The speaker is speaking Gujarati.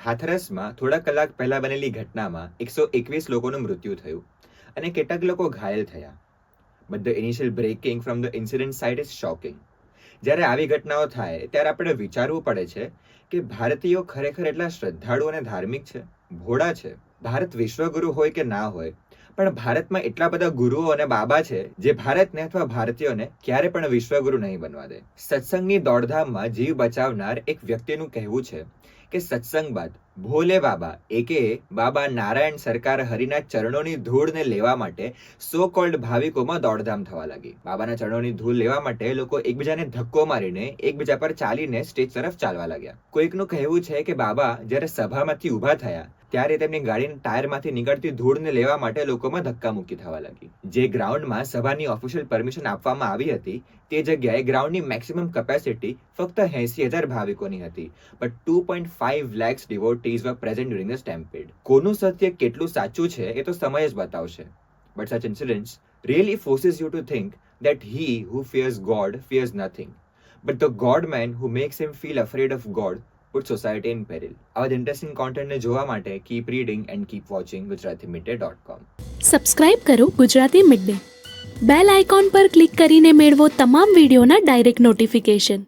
હાથરસમાં થોડા કલાક પહેલા બનેલી ઘટનામાં એકસો એકવીસ લોકોનું મૃત્યુ થયું અને કેટલાક લોકો ઘાયલ થયા. But the initial breaking from the incident site is shocking જ્યારે આવી ઘટનાઓ થાય, ત્યારે આપણે વિચારવું પડે છે કે ભારતીયો ખરેખર એટલા શ્રદ્ધાળુ અને ધાર્મિક છે? ભોળા છે? ભારત વિશ્વગુરુ હોય કે ના હોય, પણ ભારતમાં એટલા બધા ગુરુઓ અને બાબા છે જે ભારતને અથવા ભારતીયોને ક્યારે પણ વિશ્વગુરુ નહીં બનવા દે. સત્સંગની દોડધામમાં જીવ બચાવનાર એક વ્યક્તિનું કહેવું છે કે સત્સંગ બાદ ભોલે બાબા, એકે બાબા નારાયણ સરકાર હરિના ચરણોની ધૂળને લેવા માટે સો કોલ્ડ ભાવિકોમાં દોડધામ થવા લાગી. બાબાના ચરણોની ધૂળ લેવા માટે લોકો એકબીજાને ધક્કો મારીને એકબીજા પર ચાલીને સ્ટેજ તરફ ચાલવા લાગ્યા. કોઈકનું કહેવું છે કે બાબા જ્યારે સભામાંથી ઊભા થયા ત્યારે તેમની ગાડીના ટાયરમાંથી નીકળતી ધૂળને લેવા માટે લોકોમાં ધક્કા મુક્કી થવા લાગી. જે ગ્રાઉન્ડમાં સભાની ઓફિશિયલ પરમિશન આપવામાં આવી હતી, તે જગ્યાએ ગ્રાઉન્ડની મેક્સિમમ કેપેસિટી ફક્ત એસી હજાર ભાવિકોની હતી. But two point five lakhs devotees were present during the stampede કોનું સત્ય કેટલું સાચું છે, એ તો સમય જ બતાવશે. But such incidents really forces you to think that he who fears God fears nothing but the god man who makes him feel afraid of God puts society in peril આવા ઇન્ટરેસ્ટિંગ કોન્ટેન્ટને જોવા માટે keep reading and keep watching Gujarati Midday dot com subscribe કરો ગુજરાતી મિડડે બેલ આઇકોન પર ક્લિક કરીને મેળવો તમામ વિડીયોના ડાયરેક્ટ નોટિફિકેશન